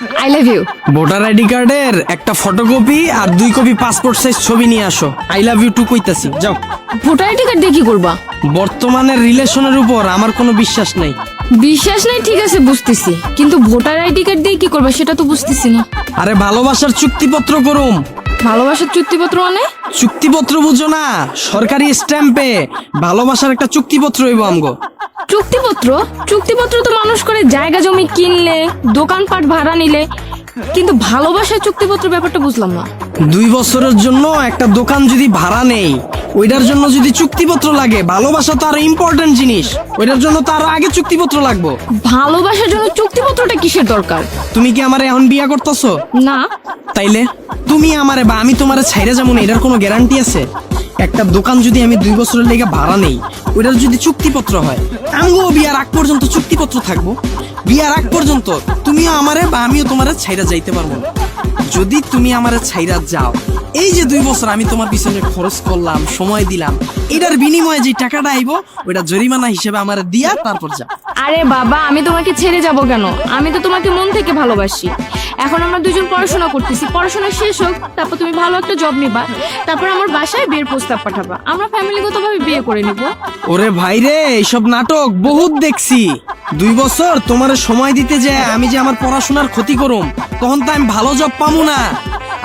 I love you voter ID কার্ডের একটা photocopy আর দুই কপি পাসপোর্ট সাইজ ছবি নিয়ে আসো। আই লাভ ইউ টু কইতাছি। যাও। ভোটার আইডি কার্ড দিয়ে কি করবা? বর্তমানের রিলেশনের উপর আমার কোনো বিশ্বাস নাই। বিশ্বাস নাই ঠিক আছে বুঝতেছি। কিন্তু ভোটার আইডি কার্ড দিয়ে কি করবা সেটা তো বুঝতেছি না। আরে ভালোবাসার চুক্তিপত্র করুম। ভালোবাসার চুক্তিপত্র মানে? চুক্তিপত্র বুঝো না সরকারি স্ট্যাম্পে ভালোবাসার একটা চুক্তিপত্র হইব আমগো। চুক্তিপত্র? চুক্তিপত্র তো মানুষ করে জায়গা জমি কিনলে দোকানপাট ভাড়া নিলে কিন্তু ভালোবাসার চুক্তিপত্র ব্যাপারটা বুঝলাম না। দুই বছরের জন্য একটা দোকান যদি ভাড়া নেই ওইটার জন্য যদি চুক্তিপত্র লাগে ভালোবাসা তো আরও ইম্পর্টেন্ট জিনিস ওইটার জন্য তো আরও আগে চুক্তিপত্র লাগবো। ভালোবাসার জন্য চুক্তিপত্রটা কিসের দরকার? তুমি কি আমারে এখন বিয়া করতেছো? না। তাইলে তুমি আমারে বা আমি তোমারে ছাইরা যেমন এটার কোনো গ্যারান্টি আছে? একটা দোকান যদি আমি দুই বছরের লেগে ভাড়া নেই ওইটার যদি চুক্তিপত্র হয় আমিও বিয়ার আগ পর্যন্ত চুক্তিপত্র থাকব। বিয়ার আগ পর্যন্ত তুমিও আমারে বা আমিও তোমার ছাইরা যাইতে পারব না। যদি তুমি আমার ছাইরা যাও, এই যে দুই বছর আমি তোমার পিছনে খরচ করলাম, সময় দিলাম, এটার বিনিময়ে যে টাকাটা আইব ওটা জরিমানা হিসেবে আমার দিয়া তারপর যাও। আরে বাবা, আমি তোমাকে ছেড়ে যাব কেন? আমি তো তোমাকে মন থেকে ভালোবাসি। এখন আমরা দুজন পড়াশোনা করতেছি। পড়াশোনা শেষ হোক, তারপর তুমি ভালো একটা জব নিবা। তারপর আমার বাসায় বিয়ের প্রস্তাব পাঠাবা। আমরা ফ্যামিলিগতভাবে বিয়ে করে নিব। ওরে ভাই রে, এইসব নাটক বহুত দেখছি। দুই বছর তোমার সময় দিতে যে আমি যে আমার পড়াশোনার ক্ষতি করুম, তখন তো আমি ভালো জব পামু না।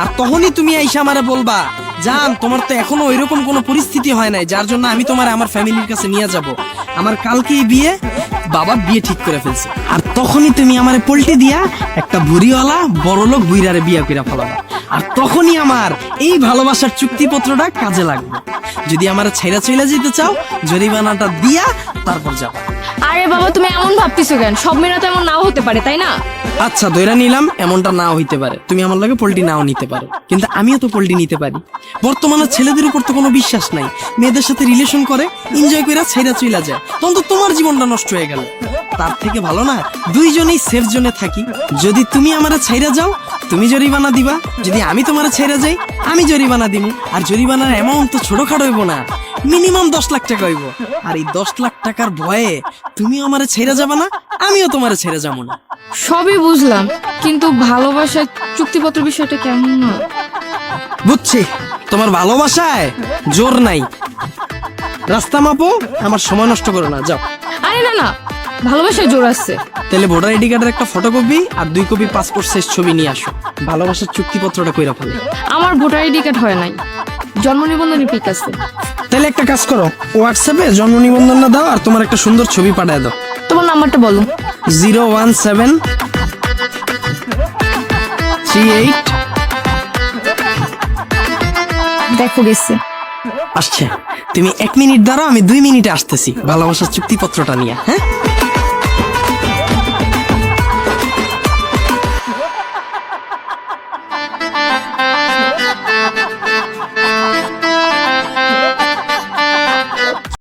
আর তখনই তুমি আইসা আমারে বলবা, জান, তোমার তো এখনও ওইরকম কোনো পরিস্থিতি হয় নাই, যার জন্য আমি তোমার আমার ফ্যামিলির কাছে নিয়ে যাব। আমার কালকেই বিয়ে বাবা বিয়ে ঠিক করে ফেলছে। আর তখনই তুমি আমার পোল্টি দিয়া একটা ভুরিওয়ালা বড়লোক বুইরারে বিয়া করে ফেলাবা। আর তখনই আমার এই ভালোবাসার চুক্তিপত্রটা কাজে লাগবে। যদি আমার ছেড়া চলে যেতে চাও জরিমানাটা দিয়া তারপর যাও আরে বাবা তুমি এমন ভাবতেছো কেন? সব মেয়েরা তো এমন নাও হতে পারে তাই না? আচ্ছা দইরা নিলাম এমনটা নাও হইতে পারে। তুমি আমার লগে পোল্ট্রি নাও নিতে পারো। কিন্তু আমিও তো পোল্ট্রি নিতে পারি। বর্তমানে ছেলেদের উপর তো কোনো বিশ্বাস নাই। মেয়েদের সাথে রিলেশন করে এনজয় করে ছেড়া চইলা যায়। তখন তো তোমার জীবনটা নষ্ট হয়ে গেল। তার থেকে ভালো না দুইজনেই সেফ জোনে থাকি। যদি তুমি আমারে ছাইরা যাও তুমি জরিমানা দিবা? যদি আমি তোমার ছেড়ে যাই আমি জরিমানা দিব আর জরিমানার অ্যামাউন্ট তো ছোটখাটো হইব না। মিনিমাম দশ লাখ টাকা হইব। আর এই দশ লাখ টাকার ভয়ে তুমিও আমারে ছেড়ে যাবা না আমিও তোমারে ছেড়ে যাব না। সবই বুঝলাম কিন্তু ভালোবাসার চুক্তিপত্র বিষয়টা কেমন না? বুঝছি। তোমার ভালোবাসায় জোর নাই। রাস্তা মাপো আমার সময় নষ্ট করো না যাও। আরে না না ভালোবাসায় জোর আছে। তাহলে ভোটার আইডি কার্ডের একটা ফটোকপি আর দুই কপি পাসপোর্ট সাইজ ছবি নিয়ে আসো। ভালোবাসার চুক্তিপত্রটা কইরা ফেলে। আমার ভোটার আইডি কার্ড হয় নাই। জন্ম নিবন্ধনের পিক আছে। তাহলে একটা কাজ করো হোয়াটসঅ্যাপে জন্ম নিবন্ধনটা দাও আর তোমার একটা সুন্দর ছবি পাঠায় দাও। তোমার নাম্বারটা বলো। Zero one seven three eight দেখো গেছে। আসছে। তুমি এক মিনিট দাঁড়াও আমি দুই মিনিটে আসতেছি। ভালোবাসার চুক্তিপত্রটা নিয়ে হ্যাঁ?